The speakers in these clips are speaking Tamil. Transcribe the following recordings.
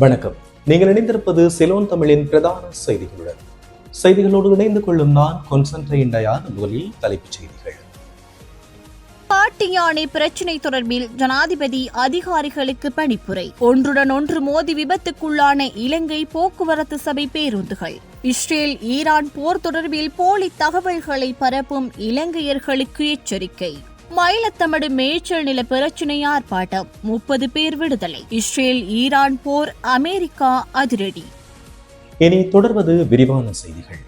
வணக்கம். நீங்கள் இணைந்திருப்பது சிலோன் தமிழின் பிரதான செய்திகளுடன். செய்திகளோடு இணைந்து கொள்ளும் நான் கொன்சன்ட்ரேன் டயான் முதலில் தலைப்புச் செய்திகள். காட்டுயானை பிரச்சினை தொடர்பில் ஜனாதிபதி அதிகாரிகளுக்கு பணிப்புரை. ஒன்றுடன் ஒன்று மோதி விபத்துக்குள்ளான இலங்கை போக்குவரத்து சபை பேருந்துகள். இஸ்ரேல் ஈரான் போர் தொடர்பில் போலி தகவல்களை பரப்பும் இலங்கையர்களுக்கு எச்சரிக்கை. மயிலத்தமடு மேய்ச்சல் நில பிரச்சினை ஆர்ப்பாட்டம் முப்பது பேர் விடுதலை. இஸ்ரேல் ஈரான் போர் அமெரிக்கா அதிரடி. இனி தொடர்வது விரிவான செய்திகள்.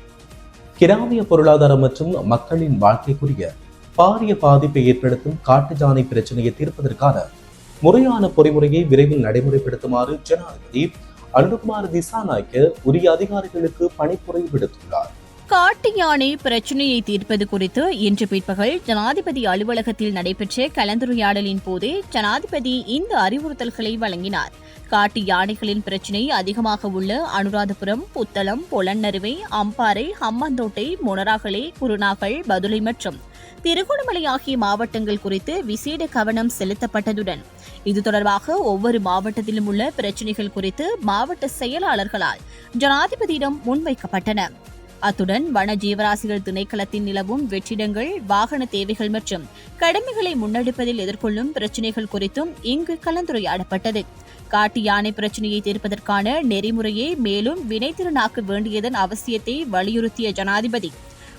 கிராமிய பொருளாதாரம் மற்றும் மக்களின் வாழ்க்கைக்குரிய பாரிய பாதிப்பை ஏற்படுத்தும் காட்டு ஜானை பிரச்சனையை தீர்ப்பதற்கான முறையான பொறிமுறையை விரைவில் நடைமுறைப்படுத்துமாறு ஜனாதிபதி அனுகுமார் திசாநாயக்க உரிய அதிகாரிகளுக்கு பணிப்புரை விடுத்துள்ளார். காட்டு யானை பிரச்சினையை தீர்ப்பது குறித்து இன்று பிற்பகல் ஜனாதிபதி அலுவலகத்தில் நடைபெற்ற கலந்துரையாடலின் போதே ஜனாதிபதி இந்த அறிவுறுத்தல்களை வழங்கினார். காட்டு யானைகளின் பிரச்சினை அதிகமாக உள்ள அனுராதபுரம் புத்தளம் பொலன்னருவை அம்பாறை ஹம்மந்தோட்டை மொனராகலை குருநாகல் பதுளை மற்றும் திருகோணமலை ஆகிய மாவட்டங்கள் குறித்து விசேட கவனம் செலுத்தப்பட்டதுடன் இது தொடர்பாக ஒவ்வொரு மாவட்டத்திலும் உள்ள பிரச்சினைகள் குறித்து மாவட்ட செயலாளர்களால் ஜனாதிபதியிடம் முன்வைக்கப்பட்டன. அத்துடன் வன ஜீவராசிகள் திணைக்களத்தில் நிலவும் வெற்றிடங்கள் வாகன தேவைகள் மற்றும் கடமைகளை முன்னெடுப்பதில் எதிர்கொள்ளும் பிரச்சினைகள் குறித்தும் இங்கு கலந்துரையாடப்பட்டது. காட்டு யானை பிரச்சினையை தீர்ப்பதற்கான நெறிமுறையை மேலும் வினைத்திறனாக்க வேண்டியதன் அவசியத்தை வலியுறுத்திய ஜனாதிபதி.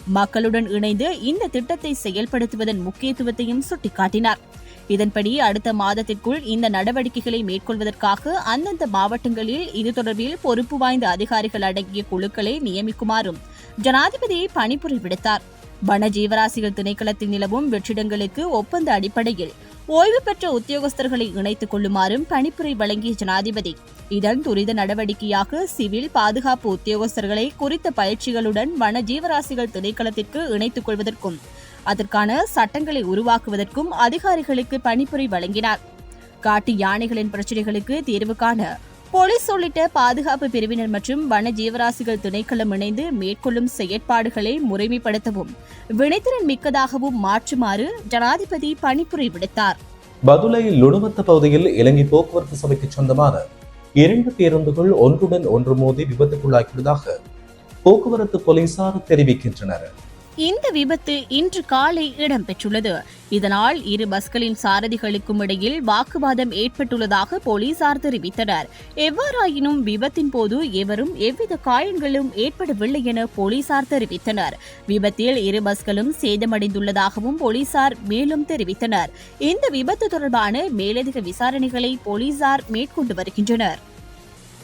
மக்களுடன் இணைந்து இந்த திட்டத்தை செயல்படுத்துவதன் முக்கியத்துவத்தையும் சுட்டிக்காட்டினார். இதன்படி அடுத்த மாதத்திற்குள் இந்த நடவடிக்கைகளை மேற்கொள்வதற்காக அந்தந்த மாவட்டங்களில் இது தொடர்பில் பொறுப்பு வாய்ந்த அதிகாரிகள் அடங்கிய குழுக்களை நியமிக்குமாறும் ஜனாதிபதி பணிபுரி விடுத்தார். வன ஜீவராசிகள் திணைக்களத்தில் நிலவும் வெற்றிடங்களுக்கு ஒப்பந்த அடிப்படையில் ஓய்வு பெற்ற உத்தியோகஸ்தர்களை இணைத்துக் கொள்ளுமாறும் பணிப்புரை வழங்கிய ஜனாதிபதி. இதன் துரித நடவடிக்கையாக சிவில் பாதுகாப்பு உத்தியோகஸ்தர்களை குறித்த பயிற்சிகளுடன் வன ஜீவராசிகள் திணைக்களத்திற்கு இணைத்துக் கொள்வதற்கும் அதற்கான சட்டங்களை உருவாக்குவதற்கும் அதிகாரிகளுக்கு பணிப்புரை வழங்கினார். காட்டு யானைகளின் பிரச்சினைகளுக்கு தீர்வு காண போலீஸ் உள்ளிட்ட பாதுகாப்பு பிரிவினர் மற்றும் வன ஜீவராசிகள் திணைக்களம் இணைந்து மேற்கொள்ளும் செயற்பாடுகளை முறைமைப்படுத்தவும் வினைத்திறன் மிக்கதாகவும் மாற்றுமாறு ஜனாதிபதி பணிப்புரை விடுத்தார். பதுளை லுணுமத்த பகுதியில் இலங்கை போக்குவரத்து சபைக்கு சொந்தமான இரண்டு பேருந்துகள் ஒன்றுடன் ஒன்று மோதி விபத்துக்குள்ளாக்கியதாக போக்குவரத்து போலீசார் தெரிவிக்கின்றனர். இந்த விபத்து இன்று காலை இடம்பெற்றுள்ளது. இதனால் இரு பஸ்களின் சாரதிகளுக்கும் இடையில் வாக்குவாதம் ஏற்பட்டுள்ளதாக போலீசார் தெரிவித்தனர். எவ்வாறாயினும் விபத்தின் போது எவரும் எவ்வித காயங்களும் ஏற்படவில்லை என போலீசார் தெரிவித்தனர். விபத்தில் இரு பஸ்களும் சேதமடைந்துள்ளதாகவும் போலீசார் மேலும் தெரிவித்தனர். இந்த விபத்து தொடர்பான மேலதிக விசாரணைகளை போலீசார் மேற்கொண்டு வருகின்றனர்.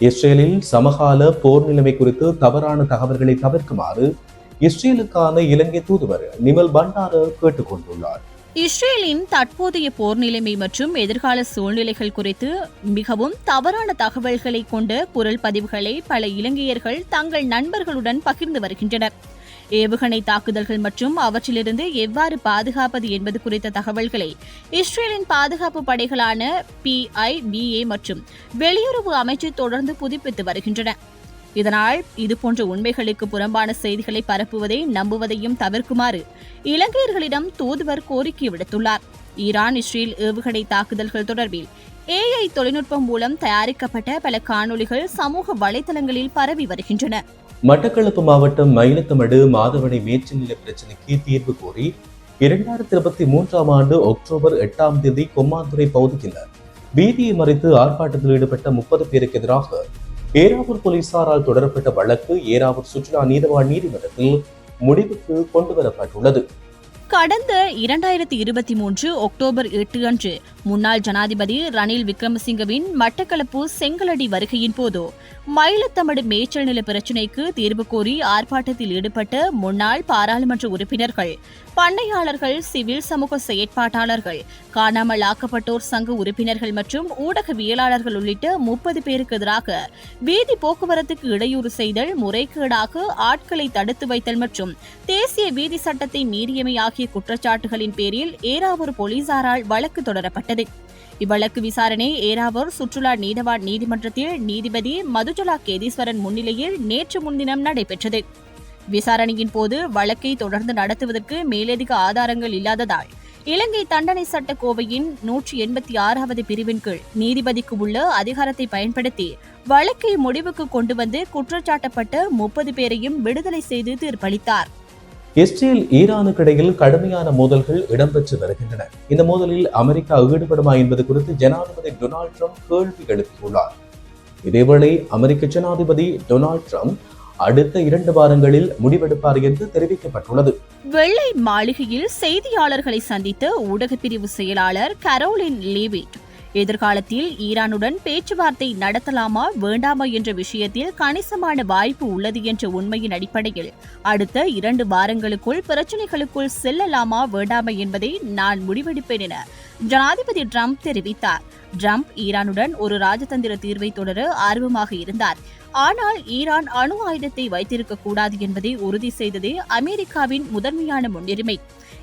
இஸ்ரேலில் சமகால போர் நிலைமை குறித்து தவறான தகவல்களை தவிர்க்குமாறு இஸ்ரேலுக்கான இலங்கை தூதுவர் நிமல் பண்டார கேட்டுக்கொண்டுள்ளார். இஸ்ரேலின் தற்போதைய போர் நிலைமை மற்றும் எதிர்கால சூழ்நிலைகள் குறித்து மிகவும் தவறான தகவல்களை கொண்ட குரல் பதிவுகளை பல இலங்கையர்கள் தங்கள் நண்பர்களுடன் பகிர்ந்து வருகின்றனர். ஏவுகணை தாக்குதல்கள் மற்றும் அவற்றிலிருந்து எவ்வாறு பாதுகாப்பது என்பது குறித்த தகவல்களை இஸ்ரேலின் பாதுகாப்பு படைகளான பிஐபிஏ மற்றும் வெளியுறவு அமைச்சு தொடர்ந்து புதுப்பித்து வருகின்றன. இதனால் இதுபோன்ற உண்மைகளுக்கு புறம்பான செய்திகளை பரப்புவதை நம்புவதையும் தவிர்க்குமாறு இலங்கையர்களிடம் தூதுவர் கோரிக்கை விடுத்துள்ளார். ஈரான் இஸ்ரேல் ஏவுகணை தாக்குதல்கள் தொடர்பில் ஏஐ தொழில்நுட்பம் மூலம் தயாரிக்கப்பட்ட பல காணொளிகள் சமூக வலைதளங்களில் பரவி வருகின்றன. மட்டக்களப்பு மாவட்டம் மயிலத்தமடு மாதவனை மேய்ச்சல் நிலை பிரச்சினைக்கு தீர்வு கோரி இரண்டாயிரத்தி இருபத்தி மூன்றாம் ஆண்டு அக்டோபர் எட்டாம் தேதி கொம்மாந்துறை பகுதியில் பீதியை மறைத்து ஆர்ப்பாட்டத்தில் ஈடுபட்ட முப்பது பேருக்கு எதிராக ஏராவூர் போலீசாரால் தொடரப்பட்ட வழக்கு ஏராவூர் சுற்றுலா நீதவான் நீதிமன்றத்தில் முடிவுக்கு கொண்டுவரப்பட்டுள்ளது. கடந்த இரண்டாயிரத்தி இருபத்தி மூன்று அக்டோபர் எட்டு அன்று முன்னாள் ஜனாதிபதி ரணில் விக்ரமசிங்கவின் மட்டக்களப்பு செங்கலடி வருகையின் போது மயிலத்தமிழ் மேய்ச்சல் நில பிரச்சினைக்கு தீர்வு கோரி ஆர்ப்பாட்டத்தில் ஈடுபட்ட முன்னாள் பாராளுமன்ற உறுப்பினர்கள் பண்ணையாளர்கள் சிவில் சமூக செயற்பாட்டாளர்கள் காணாமல் ஆக்கப்பட்டோர் சங்க உறுப்பினர்கள் மற்றும் ஊடகவியலாளர்கள் உள்ளிட்ட முப்பது பேருக்கு எதிராக வீதி போக்குவரத்துக்கு இடையூறு செய்தல் முறைகேடாக ஆட்களை தடுத்து வைத்தல் மற்றும் தேசிய வீதி சட்டத்தை மீறியமை ஆகிய குற்றச்சாட்டுகளின் பேரில் ஏராவூர் போலீசாரால் வழக்கு தொடரப்பட்டது. இவ்வழக்கு விசாரணை ஏராவூர் சுற்றுலா நீதவான் நீதிமன்றத்தில் நீதிபதி மதுஜலா கேதீஸ்வரன் முன்னிலையில் நேற்று முன்தினம் நடைபெற்றது. விசாரணையின் போது வழக்கை தொடர்ந்து நடத்துவதற்கு மேலதிக ஆதாரங்கள் இல்லாததால் இலங்கை தண்டனை சட்ட கோவையின் நூற்றி எண்பத்தி ஆறாவது பிரிவின் கீழ் நீதிபதிக்கு உள்ள அதிகாரத்தை பயன்படுத்தி வழக்கை முடிவுக்கு கொண்டு வந்து குற்றச்சாட்டப்பட்ட முப்பது பேரையும் விடுதலை செய்து தீர்ப்பளித்தார். இஸ்ரேல் ஈரானுக்கு இடையில் கடுமையான மோதல்கள் இடம்பெற்று வருகின்றன. இந்த மோதலில் அமெரிக்கா ஈடுபடுமா என்பது குறித்து ஜனாதிபதி டொனால்ட் ட்ரம்ப் கேள்வி எழுப்பியுள்ளார். இதேவேளை அமெரிக்க ஜனாதிபதி டொனால்ட் ட்ரம்ப் அடுத்த இரண்டு வாரங்களில் முடிவெடுப்பார் என்று தெரிவிக்கப்பட்டுள்ளது. வெள்ளை மாளிகையில் செய்தியாளர்களை சந்தித்த ஊடகப் பிரிவு செயலாளர் கரோலின் லீவிட் எதிர்காலத்தில் ஈரானுடன் பேச்சுவார்த்தை நடத்தலாமா வேண்டாமா என்ற விஷயத்தில் கணிசமான வாய்ப்பு உள்ளது என்ற உண்மையின் அடிப்படையில் அடுத்த இரண்டு வாரங்களுக்குள் பிரச்சினைகளுக்குள் செல்லலாமா வேண்டாமா என்பதை நான் முடிவெடுப்பேன் என ஜனாதிபதி ட்ரம்ப் தெரிவித்தார். ட்ரம்ப் ஈரானுடன் ஒரு ராஜதந்திர தீர்வை தொடர ஆர்வமாக இருந்தார். ஆனால் ஈரான் அணு ஆயுதத்தை வைத்திருக்க கூடாது என்பதை உறுதி செய்ததே அமெரிக்காவின் முதன்மையான முன்னுரிமை.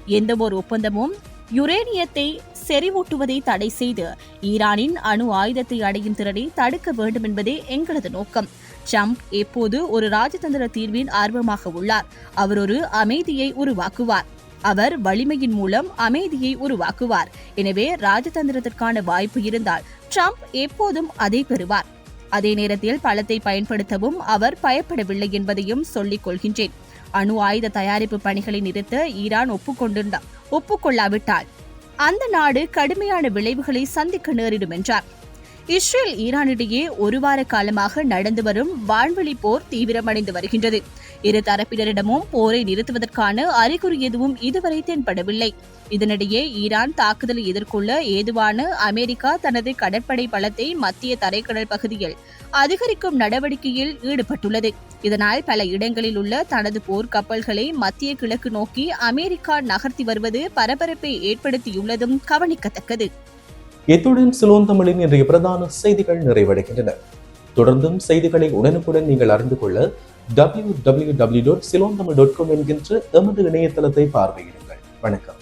எந்தவொரு ஒப்பந்தமும் யுரேனியத்தை செறிவூட்டுவதை தடை செய்து ஈரானின் அணு ஆயுதத்தை அடையும் திறனை தடுக்க வேண்டும் என்பதே எங்களது நோக்கம். ட்ரம்ப் எப்போது ஒரு ராஜதந்திர தீர்வின் ஆர்வமாக உள்ளார் அவர் ஒரு அமைதியை உருவாக்குவார். அவர் வலிமையின் மூலம் அமைதியை உருவாக்குவார். எனவே ராஜதந்திரத்திற்கான வாய்ப்பு இருந்தால் ட்ரம்ப் எப்போதும் அதை பெறுவார். அதே நேரத்தில் பலத்தை பயன்படுத்தவும் அவர் பயப்படவில்லை என்பதையும் சொல்லிக் கொள்கின்றேன். அணு ஆயுத தயாரிப்பு பணிகளை நிறுத்த ஈரான் ஒப்புக்கொண்டிருந்தார் ஒப்புக்கொள்ளாவிட்டால் அந்த நாடு கடுமையான விளைவுகளை சந்திக்க நேரிடும் என்றார். இஸ்ரேல் ஈரானிடையே ஒரு வார காலமாக நடந்து வரும் வான்வெளி போர் தீவிரமடைந்து வருகின்றது. இரு தரப்பினரிடமும் போரை நிறுத்துவதற்கான அறிகுறி எதுவும் இதுவரை தென்படவில்லை. இதனிடையே ஈரான் தாக்குதலை எதிர்கொள்ள ஏதுவான அமெரிக்கா தனது கடற்படை பலத்தை மத்திய தரைக்கடல் பகுதியில் அதிகரிக்கும் நடவடிக்கையில் ஈடுபட்டுள்ளது. இதனால் பல இடங்களில் உள்ள தனது போர்க்கப்பல்களை மத்திய கிழக்கு நோக்கி அமெரிக்கா நகர்த்தி வருவது பரபரப்பை ஏற்படுத்தியுள்ளதும் கவனிக்கத்தக்கது. இத்துடன் சிலோன் தமிழின் இன்றைய பிரதான செய்திகள் நிறைவடைகின்றன. தொடர்ந்தும் செய்திகளை உடனுக்குடன் நீங்கள் அறிந்து கொள்ள W W W dot Ceylon Tamil dot com என்கின்ற எமது இணையதளத்தை பார்வையிடுங்கள். வணக்கம்.